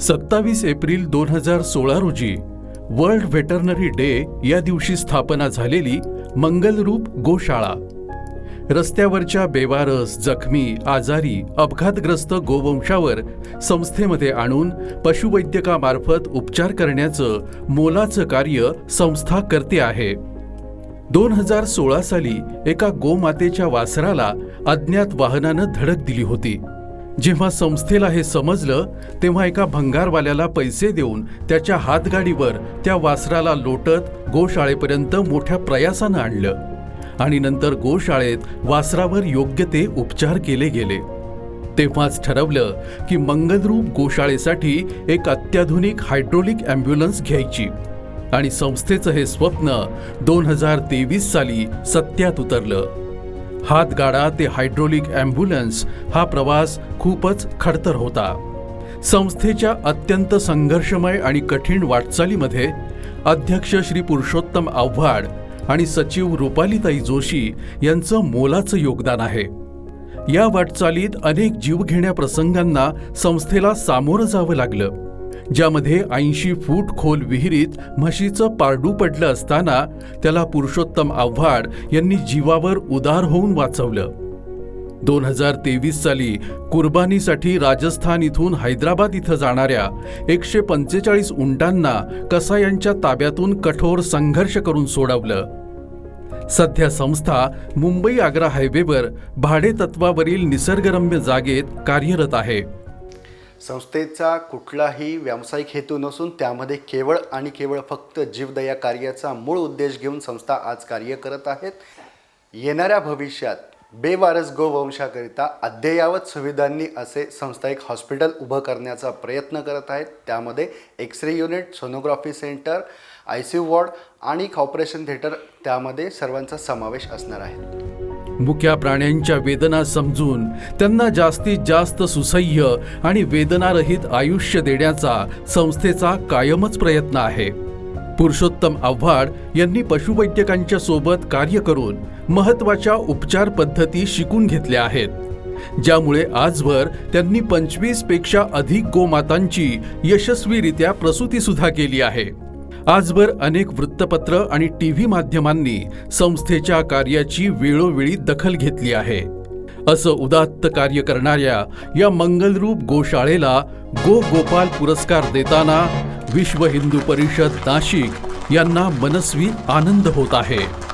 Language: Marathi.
सत्तावीस एप्रिल दोन हजार सोळा रोजी वर्ल्ड व्हेटरनरी डे या दिवशी स्थापना झालेली मंगलरूप गोशाळा. रस्त्यावरच्या बेवारस जखमी आजारी अपघातग्रस्त गोवंशावर संस्थेमध्ये आणून पशुवैद्यकामार्फत उपचार करण्याचं मोलाचं कार्य संस्था करते आहे. दोन हजार सोळा साली एका गोमातेच्या वासराला अज्ञात वाहनानं धडक दिली होती. जेव्हा संस्थेला हे समजलं तेव्हा एका भंगारवाल्याला पैसे देऊन त्याच्या हातगाडीवर त्या वासराला लोटत गोशाळेपर्यंत मोठ्या प्रयासानं आणलं आणि नंतर गोशाळेत वासरावर योग्य ते उपचार केले गेले. तेव्हाच ठरवलं की मंगलरूप गोशाळेसाठी एक अत्याधुनिक हायड्रोलिक ॲम्ब्युलन्स घ्यायची आणि संस्थेचं हे स्वप्न दोन हजार तेवीस साली सत्यात उतरलं. हातगाडा ते हायड्रोलिक ॲम्ब्युलन्स हा प्रवास खूपच खडतर होता. संस्थेच्या अत्यंत संघर्षमय आणि कठीण वाटचालीमध्ये अध्यक्ष श्री पुरुषोत्तम आव्हाड आणि सचिव रुपालीताई जोशी यांचं मोलाचं योगदान आहे. या वाटचालीत अनेक जीवघेण्या प्रसंगांना संस्थेला सामोरं जावं लागलं. ज्यामध्ये ऐंशी फूट खोल विहिरीत म्हशीचं पारडू पडलं असताना त्याला पुरुषोत्तम आव्हाड यांनी जीवावर उदार होऊन वाचवलं. दोन हजार तेवीस साली कुर्बानीसाठी राजस्थान इथून हैदराबाद इथं जाणाऱ्या एकशे पंचेचाळीस उंटांना कसायांच्या ताब्यातून कठोर संघर्ष करून सोडवलं. सध्या संस्था मुंबई आग्रा हायवेवर भाडे तत्वावरील निसर्गरम्य जागेत कार्यरत आहे. संस्थेचा कुठलाही व्यावसायिक हेतू नसून त्यामध्ये केवळ आणि केवळ फक्त जीवदया कार्याचा मूळ उद्देश घेऊन संस्था आज कार्य करत आहेत. येणाऱ्या भविष्यात बेवारस गोवंशाकरिता अद्ययावत सुविधांनी असे संस्था एक हॉस्पिटल उभं करण्याचा प्रयत्न करत आहेत. त्यामध्ये X ray unit sonography centre I C U ward आणि कॉपरेशन ऑपरेशन थिएटर त्यामध्ये सर्वांचा समावेश असणार आहे. मुक्या प्राण्यांच्या वेदना समजून त्यांना जास्तीत जास्त सुसह्य आणि वेदनारहित आयुष्य देण्याचा संस्थेचा कायमच प्रयत्न आहे. पुरुषोत्तम आव्हाड यांनी पशुवैद्यकांच्या सोबत कार्य करून महत्त्वाच्या उपचार पद्धती शिकून घेतल्या आहेत. ज्यामुळे आजवर त्यांनी पंचवीसपेक्षा अधिक गोमातांची यशस्वीरित्या प्रसूती सुद्धा केली आहे. आजवर अनेक वृत्तपत्र आणि टीव्ही माध्यमांनी संस्थेच्या कार्याची वेळोवेळी दखल घेतली आहे. असं उदात्त कार्य करणाऱ्या या मंगलरूप गोशाळेला गो गोपाल पुरस्कार देताना विश्व हिंदू परिषद नाशिक यांना मनस्वी आनंद होत आहे.